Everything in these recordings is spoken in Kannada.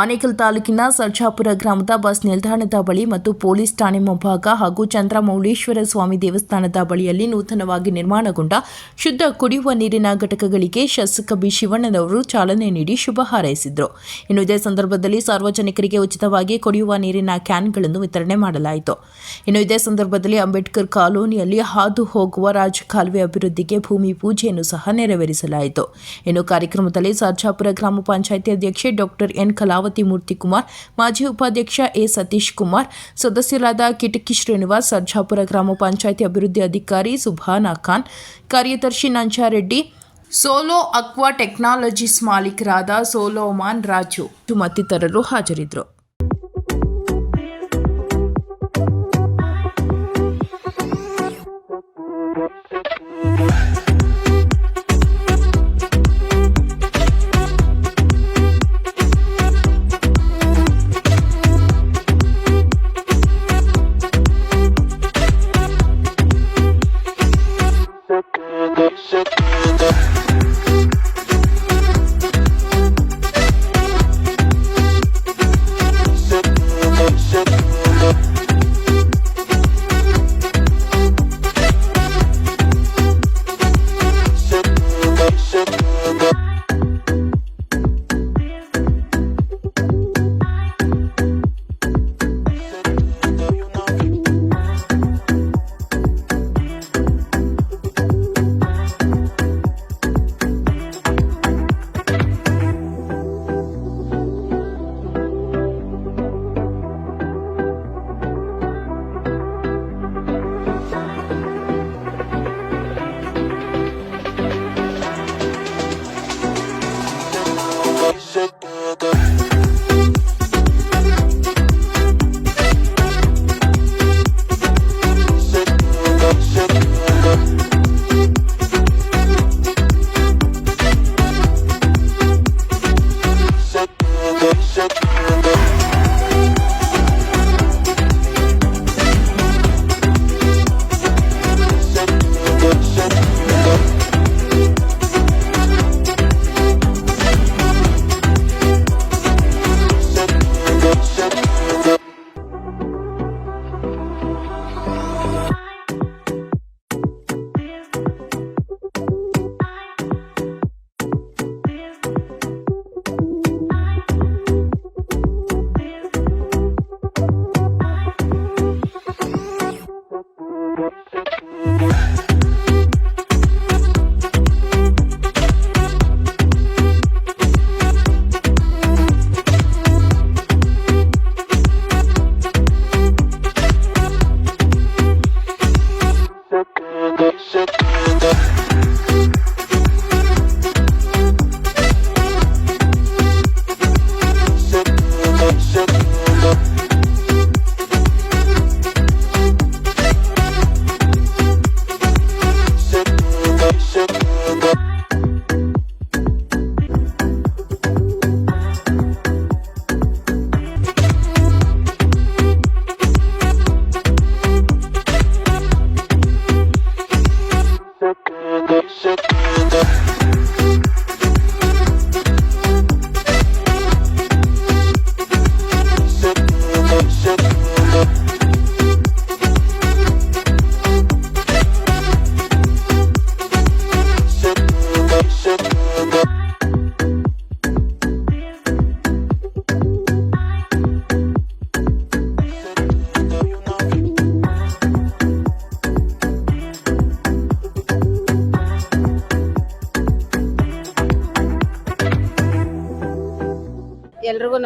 ಆನೇಕಲ್ ತಾಲೂಕಿನ ಸರ್ಜಾಪುರ ಗ್ರಾಮದ ಬಸ್ ನಿಲ್ದಾಣದ ಬಳಿ ಮತ್ತು ಪೊಲೀಸ್ ಠಾಣೆ ಮುಂಭಾಗ ಹಾಗೂ ಚಂದ್ರಮೌಳೇಶ್ವರ ಸ್ವಾಮಿ ದೇವಸ್ಥಾನದ ಬಳಿಯಲ್ಲಿ ನೂತನವಾಗಿ ನಿರ್ಮಾಣಗೊಂಡ ಶುದ್ಧ ಕುಡಿಯುವ ನೀರಿನ ಘಟಕಗಳಿಗೆ ಶಾಸಕ ಬಿ ಶಿವಣ್ಣನವರು ಚಾಲನೆ ನೀಡಿ ಶುಭ ಹಾರೈಸಿದರು. ಇನ್ನು ಇದೇ ಸಂದರ್ಭದಲ್ಲಿ ಸಾರ್ವಜನಿಕರಿಗೆ ಉಚಿತವಾಗಿ ಕುಡಿಯುವ ನೀರಿನ ಕ್ಯಾನ್ಗಳನ್ನು ವಿತರಣೆ ಮಾಡಲಾಯಿತು. ಇನ್ನು ಇದೇ ಸಂದರ್ಭದಲ್ಲಿ ಅಂಬೇಡ್ಕರ್ ಕಾಲೋನಿಯಲ್ಲಿ ಹಾದು ಹೋಗುವ ರಾಜಕಾಲುವೆ ಅಭಿವೃದ್ಧಿಗೆ ಭೂಮಿ ಪೂಜೆಯನ್ನು ಸಹ ನೆರವೇರಿಸಲಾಯಿತು. ಇನ್ನು ಕಾರ್ಯಕ್ರಮದಲ್ಲಿ ಸರ್ಜಾಪುರ ಗ್ರಾಮ ಪಂಚಾಯಿತಿ ಅಧ್ಯಕ್ಷೆ ಡಾಕ್ಟರ್ ಎನ್ ಕಲಾವತಿ ಮೂರ್ತಿಕುಮಾರ್ ಮಾಜಿ ಉಪಾಧ್ಯಕ್ಷ ಎ ಸತೀಶ್ ಕುಮಾರ್, ಸದಸ್ಯರಾದ ಕಿಟಕಿ ಶ್ರೀನಿವಾಸ್, ಸರ್ಜಾಪುರ ಗ್ರಾಮ ಪಂಚಾಯಿತಿ ಅಭಿವೃದ್ಧಿ ಅಧಿಕಾರಿ ಸುಭಾನಾ ಖಾನ್, ಕಾರ್ಯದರ್ಶಿ ನಂಜಾರೆಡ್ಡಿ, ಸೋಲೋ ಅಕ್ವಾ ಟೆಕ್ನಾಲಜೀಸ್ ಮಾಲೀಕರಾದ ಸೋಲೋಮಾನ್ ರಾಜು ಮತ್ತಿತರರು ಹಾಜರಿದ್ದರು.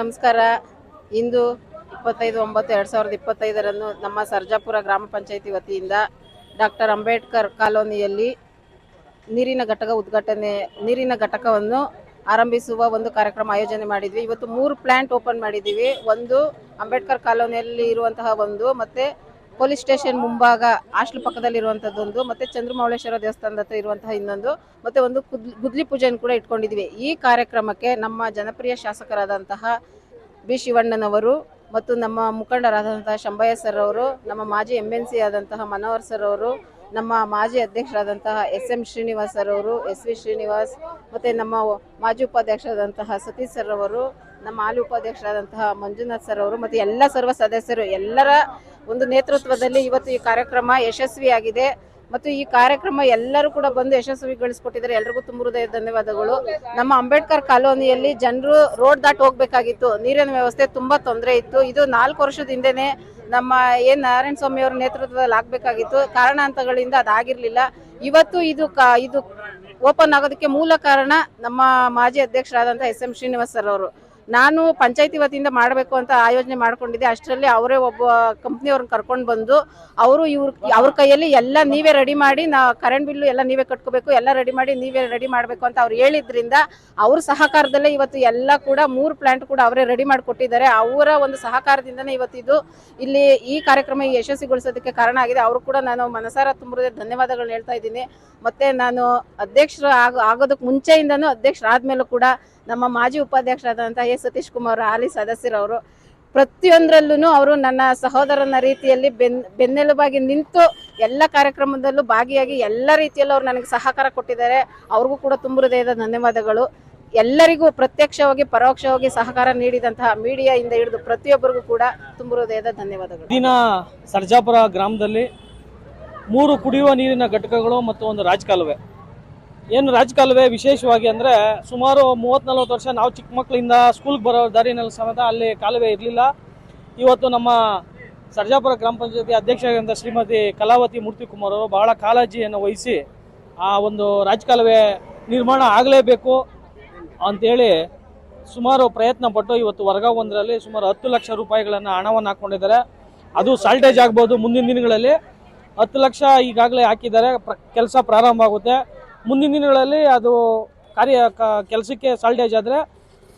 ನಮಸ್ಕಾರ. ಇಂದು ಇಪ್ಪತ್ತೈದು ಒಂಬತ್ತು ಎರಡು ಸಾವಿರದ ಇಪ್ಪತ್ತೈದರಂದು ನಮ್ಮ ಸರ್ಜಾಪುರ ಗ್ರಾಮ ಪಂಚಾಯಿತಿ ವತಿಯಿಂದ ಡಾಕ್ಟರ್ ಅಂಬೇಡ್ಕರ್ ಕಾಲೋನಿಯಲ್ಲಿ ನೀರಿನ ಘಟಕ ಉದ್ಘಾಟನೆ, ನೀರಿನ ಘಟಕವನ್ನು ಆರಂಭಿಸುವ ಒಂದು ಕಾರ್ಯಕ್ರಮ ಆಯೋಜನೆ ಮಾಡಿದ್ವಿ. ಇವತ್ತು ಮೂರು ಪ್ಲಾಂಟ್ ಓಪನ್ ಮಾಡಿದ್ದೀವಿ. ಒಂದು ಅಂಬೇಡ್ಕರ್ ಕಾಲೋನಿಯಲ್ಲಿ ಇರುವಂತಹ ಒಂದು ಮತ್ತೆ ಪೊಲೀಸ್ ಸ್ಟೇಷನ್ ಮುಂಭಾಗ ಹಾಸ್ಟೆಲ್ ಪಕ್ಕದಲ್ಲಿರುವಂಥದ್ದೊಂದು ಮತ್ತೆ ಚಂದ್ರಮೌಳೇಶ್ವರ ದೇವಸ್ಥಾನದ ಹತ್ರ ಇರುವಂತಹ ಇನ್ನೊಂದು, ಮತ್ತೆ ಒಂದು ಗುದ್ಲಿ ಪೂಜೆಯನ್ನು ಕೂಡ ಇಟ್ಕೊಂಡಿದ್ವಿ. ಈ ಕಾರ್ಯಕ್ರಮಕ್ಕೆ ನಮ್ಮ ಜನಪ್ರಿಯ ಶಾಸಕರಾದಂತಹ ಬಿ. ಶಿವಣ್ಣನವರು ಮತ್ತು ನಮ್ಮ ಮುಖಂಡರಾದಂತಹ ಶಂಭಯ್ಯ ಸರ್ ಅವರು, ನಮ್ಮ ಮಾಜಿ ಎಂ ಎನ್ ಸಿ ಆದಂತಹ ಮನೋಹರ್ ಸರ್ ಅವರು, ನಮ್ಮ ಮಾಜಿ ಅಧ್ಯಕ್ಷರಾದಂತಹ ಎಸ್ ಎಂ ಶ್ರೀನಿವಾಸ್ ಸರ್ ಅವರು, ಎಸ್ ವಿ ಶ್ರೀನಿವಾಸ್, ಮತ್ತು ನಮ್ಮ ಮಾಜಿ ಉಪಾಧ್ಯಕ್ಷರಾದಂತಹ ಸತೀಶ್ ಸರ್ ಅವರು ನಮ್ಮ ಹಾಲಿ ಉಪಾಧ್ಯಕ್ಷರಾದಂತಹ ಮಂಜುನಾಥ್ ಸರ್ ಅವರು ಮತ್ತು ಎಲ್ಲ ಸರ್ವ ಸದಸ್ಯರು ಎಲ್ಲರ ಒಂದು ನೇತೃತ್ವದಲ್ಲಿ ಇವತ್ತು ಈ ಕಾರ್ಯಕ್ರಮ ಯಶಸ್ವಿಯಾಗಿದೆ. ಮತ್ತು ಈ ಕಾರ್ಯಕ್ರಮ ಎಲ್ಲರೂ ಕೂಡ ಬಂದು ಯಶಸ್ವಿಗೊಳಿಸಿಕೊಟ್ಟಿದ್ದಾರೆ. ಎಲ್ರಿಗೂ ತುಂಬ ಹೃದಯ ಧನ್ಯವಾದಗಳು. ನಮ್ಮ ಅಂಬೇಡ್ಕರ್ ಕಾಲೋನಿಯಲ್ಲಿ ಜನರು ರೋಡ್ ದಾಟ್ ಹೋಗ್ಬೇಕಾಗಿತ್ತು. ನೀರಿನ ವ್ಯವಸ್ಥೆ ತುಂಬಾ ತೊಂದರೆ ಇತ್ತು. ಇದು ನಾಲ್ಕು ವರ್ಷದ ಹಿಂದೆನೆ ನಮ್ಮ ಏನ್ ನಾರಾಯಣ ಸ್ವಾಮಿ ಅವರ ನೇತೃತ್ವದಲ್ಲಿ ಆಗ್ಬೇಕಾಗಿತ್ತು. ಕಾರಣಾಂತಗಳಿಂದ ಅದಾಗಿರ್ಲಿಲ್ಲ. ಇವತ್ತು ಇದು ಇದು ಓಪನ್ ಆಗೋದಕ್ಕೆ ಮೂಲ ಕಾರಣ ನಮ್ಮ ಮಾಜಿ ಅಧ್ಯಕ್ಷರಾದಂತಹ ಎಸ್ ಎಂ ಶ್ರೀನಿವಾಸ್ ಸರ್ ಅವರು. ನಾನು ಪಂಚಾಯತಿ ವತಿಯಿಂದ ಮಾಡಬೇಕು ಅಂತ ಆಯೋಜನೆ ಮಾಡ್ಕೊಂಡಿದ್ದೆ. ಅಷ್ಟರಲ್ಲಿ ಅವರೇ ಒಬ್ಬ ಕಂಪ್ನಿಯವ್ರನ್ನ ಕರ್ಕೊಂಡು ಬಂದು ಅವರು ಇವ್ರ, ಅವ್ರ ಕೈಯಲ್ಲಿ ಎಲ್ಲ ನೀವೇ ರೆಡಿ ಮಾಡಿ, ನಾ ಕರೆಂಟ್ ಬಿಲ್ಲು ಎಲ್ಲ ನೀವೇ ಕಟ್ಕೋಬೇಕು, ಎಲ್ಲ ರೆಡಿ ಮಾಡಿ ನೀವೇ ರೆಡಿ ಮಾಡಬೇಕು ಅಂತ ಅವ್ರು ಹೇಳಿದ್ರಿಂದ ಅವ್ರ ಸಹಕಾರದಲ್ಲೇ ಇವತ್ತು ಎಲ್ಲ ಕೂಡ ಮೂರು ಪ್ಲಾಂಟ್ ಕೂಡ ಅವರೇ ರೆಡಿ ಮಾಡಿಕೊಟ್ಟಿದ್ದಾರೆ. ಅವರ ಒಂದು ಸಹಕಾರದಿಂದನೇ ಇವತ್ತಿದು ಇಲ್ಲಿ ಈ ಕಾರ್ಯಕ್ರಮ ಯಶಸ್ವಿಗೊಳಿಸೋದಕ್ಕೆ ಕಾರಣ ಆಗಿದೆ. ಅವರು ಕೂಡ ನಾನು ಮನಸಾರ ತುಂಬದೇ ಧನ್ಯವಾದಗಳನ್ನ ಹೇಳ್ತಾ ಇದ್ದೀನಿ. ಮತ್ತೆ ನಾನು ಅಧ್ಯಕ್ಷರು ಆಗ ಆಗೋದಕ್ಕೆ ಮುಂಚೆಯಿಂದನೂ ಅಧ್ಯಕ್ಷರಾದ್ಮೇಲೂ ಕೂಡ ನಮ್ಮ ಮಾಜಿ ಉಪಾಧ್ಯಕ್ಷರಾದಂಥ ಎ ಸತೀಶ್ ಕುಮಾರ್ ಹಾಲಿ ಸದಸ್ಯರವರು ಪ್ರತಿಯೊಂದರಲ್ಲೂ ಅವರು ನನ್ನ ಸಹೋದರನ ರೀತಿಯಲ್ಲಿ ಬೆನ್, ಬೆನ್ನೆಲುಬಾಗಿ ನಿಂತು ಎಲ್ಲ ಕಾರ್ಯಕ್ರಮದಲ್ಲೂ ಭಾಗಿಯಾಗಿ ಎಲ್ಲ ರೀತಿಯಲ್ಲೂ ಅವ್ರು ನನಗೆ ಸಹಕಾರ ಕೊಟ್ಟಿದ್ದಾರೆ. ಅವ್ರಿಗೂ ಕೂಡ ತುಂಬ ಹೃದಯದ ಧನ್ಯವಾದಗಳು. ಎಲ್ಲರಿಗೂ ಪ್ರತ್ಯಕ್ಷವಾಗಿ, ಪರೋಕ್ಷವಾಗಿ ಸಹಕಾರ ನೀಡಿದಂತಹ ಇಂದ ಹಿಡಿದು ಪ್ರತಿಯೊಬ್ಬರಿಗೂ ಕೂಡ ತುಂಬ ಹೃದಯದ ಧನ್ಯವಾದಗಳು. ದಿನ ಸರ್ಜಾಪುರ ಗ್ರಾಮದಲ್ಲಿ ಮೂರು ಕುಡಿಯುವ ನೀರಿನ ಘಟಕಗಳು ಮತ್ತು ಒಂದು ರಾಜಕಾಲುವೆ. ಏನು ರಾಜಕಾಲುವೆ ವಿಶೇಷವಾಗಿ ಅಂದರೆ ಸುಮಾರು ಮೂವತ್ತು ನಲ್ವತ್ತು ವರ್ಷ ನಾವು ಚಿಕ್ಕ ಮಕ್ಕಳಿಂದ ಸ್ಕೂಲ್ಗೆ ಬರೋ ದಾರಿನಲ್ಲಿ ಸಮೇತ ಅಲ್ಲಿ ಕಾಲುವೆ ಇರಲಿಲ್ಲ. ಇವತ್ತು ನಮ್ಮ ಸರ್ಜಾಪುರ ಗ್ರಾಮ ಪಂಚಾಯತಿ ಅಧ್ಯಕ್ಷರಾಗಿರುವಂಥ ಶ್ರೀಮತಿ ಕಲಾವತಿ ಮೂರ್ತಿಕುಮಾರ್ ಅವರು ಬಹಳ ಕಾಳಜಿಯನ್ನು ವಹಿಸಿ ಆ ಒಂದು ರಾಜಕಾಲುವೆ ನಿರ್ಮಾಣ ಆಗಲೇಬೇಕು ಅಂತೇಳಿ ಸುಮಾರು ಪ್ರಯತ್ನ ಪಟ್ಟು ಇವತ್ತು ವರ್ಗ ಸುಮಾರು ಹತ್ತು ಲಕ್ಷ ರೂಪಾಯಿಗಳನ್ನು ಹಣವನ್ನು ಹಾಕ್ಕೊಂಡಿದ್ದಾರೆ ಅದು ಸಾಲ್ಟೇಜ್ ಆಗ್ಬೋದು ಮುಂದಿನ ದಿನಗಳಲ್ಲಿ. ಹತ್ತು ಲಕ್ಷ ಈಗಾಗಲೇ ಹಾಕಿದ್ದಾರೆ. ಕೆಲಸ ಪ್ರಾರಂಭ ಆಗುತ್ತೆ. ಮುಂದಿನ ದಿನಗಳಲ್ಲಿ ಅದು ಕಾರ್ಯ ಕೆಲಸಕ್ಕೆ ಸಾಲ್ಟೇಜ್ ಆದರೆ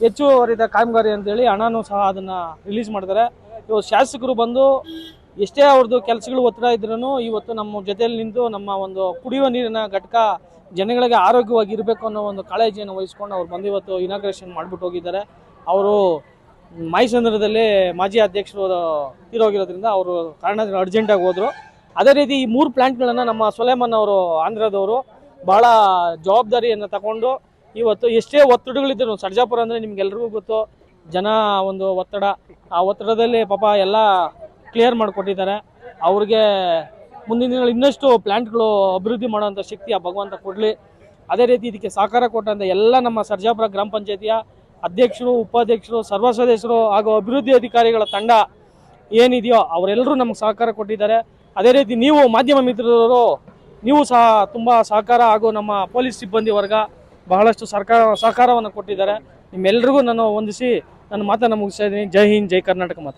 ಹೆಚ್ಚುವರಿದ ಕಾಮಗಾರಿ ಅಂತೇಳಿ ಹಣನೂ ಸಹ ಅದನ್ನು ರಿಲೀಸ್ ಮಾಡ್ತಾರೆ. ಇವತ್ತು ಶಾಸಕರು ಬಂದು ಎಷ್ಟೇ ಅವ್ರದ್ದು ಕೆಲಸಗಳು ಒತ್ತಡ ಇದ್ರೂ ಇವತ್ತು ನಮ್ಮ ಜೊತೆಯಲ್ಲಿ ನಿಂತು ನಮ್ಮ ಒಂದು ಕುಡಿಯುವ ನೀರಿನ ಘಟಕ ಜನಗಳಿಗೆ ಆರೋಗ್ಯವಾಗಿ ಇರಬೇಕು ಅನ್ನೋ ಒಂದು ಕಾಳಜಿಯನ್ನು ವಹಿಸ್ಕೊಂಡು ಅವ್ರು ಬಂದು ಇವತ್ತು ಇನಾಗ್ರೇಷನ್ ಮಾಡಿಬಿಟ್ಟು ಹೋಗಿದ್ದಾರೆ. ಅವರು ಮೈಸಂದ್ರದಲ್ಲಿ ಮಾಜಿ ಅಧ್ಯಕ್ಷರು ತೀರೋಗಿರೋದ್ರಿಂದ ಅವರು ಕಾರಣ ಅರ್ಜೆಂಟಾಗಿ ಹೋದರು. ಅದೇ ರೀತಿ ಈ ಮೂರು ಪ್ಲ್ಯಾಂಟ್ಗಳನ್ನು ನಮ್ಮ ಸೊಲೇಮನ್ ಅವರು, ಆಂಧ್ರದವರು ಬಹಳ ಜವಾಬ್ದಾರಿಯನ್ನು ತಗೊಂಡು ಇವತ್ತು ಎಷ್ಟೇ ಒತ್ತಡಗಳಿದ್ರು ಸರ್ಜಾಪುರ ಅಂದರೆ ನಿಮಗೆಲ್ರಿಗೂ ಗೊತ್ತು, ಜನ ಒಂದು ಒತ್ತಡ. ಆ ಒತ್ತಡದಲ್ಲಿ ಪಾಪ ಎಲ್ಲ ಕ್ಲಿಯರ್ ಮಾಡಿಕೊಟ್ಟಿದ್ದಾರೆ. ಅವ್ರಿಗೆ ಮುಂದಿನ ದಿನಗಳಲ್ಲಿ ಇನ್ನಷ್ಟು ಪ್ಲ್ಯಾಂಟ್ಗಳು ಅಭಿವೃದ್ಧಿ ಮಾಡೋಂಥ ಶಕ್ತಿ ಆ ಭಗವಂತ ಕೊಡಲಿ. ಅದೇ ರೀತಿ ಇದಕ್ಕೆ ಸಹಕಾರ ಕೊಟ್ಟಂಥ ಎಲ್ಲ ನಮ್ಮ ಸರ್ಜಾಪುರ ಗ್ರಾಮ ಪಂಚಾಯತಿಯ ಅಧ್ಯಕ್ಷರು, ಉಪಾಧ್ಯಕ್ಷರು ಸರ್ವ ಸದಸ್ಯರು ಹಾಗೂ ಅಭಿವೃದ್ಧಿ ಅಧಿಕಾರಿಗಳ ತಂಡ ಏನಿದೆಯೋ ಅವರೆಲ್ಲರೂ ನಮಗೆ ಸಹಕಾರ ಕೊಟ್ಟಿದ್ದಾರೆ. ಅದೇ ರೀತಿ ನೀವು ಮಾಧ್ಯಮ ಮಿತ್ರರು ನೀವು ಸಹ ತುಂಬ ಸಹಕಾರ ಹಾಗೂ ನಮ್ಮ ಪೊಲೀಸ್ ಸಿಬ್ಬಂದಿ ವರ್ಗ ಬಹಳಷ್ಟು ಸರ್ಕಾರ ಸಹಕಾರವನ್ನು ಕೊಟ್ಟಿದ್ದಾರೆ. ನಿಮ್ಮೆಲ್ಲರಿಗೂ ನಾನು ವಂದಿಸಿ ನನ್ನ ಮಾತನ್ನು ಮುಗಿಸ್ತಾ ಇದ್ದೀನಿ. ಜೈ ಹಿಂದ್, ಜೈ ಕರ್ನಾಟಕ ಮಾತೆ.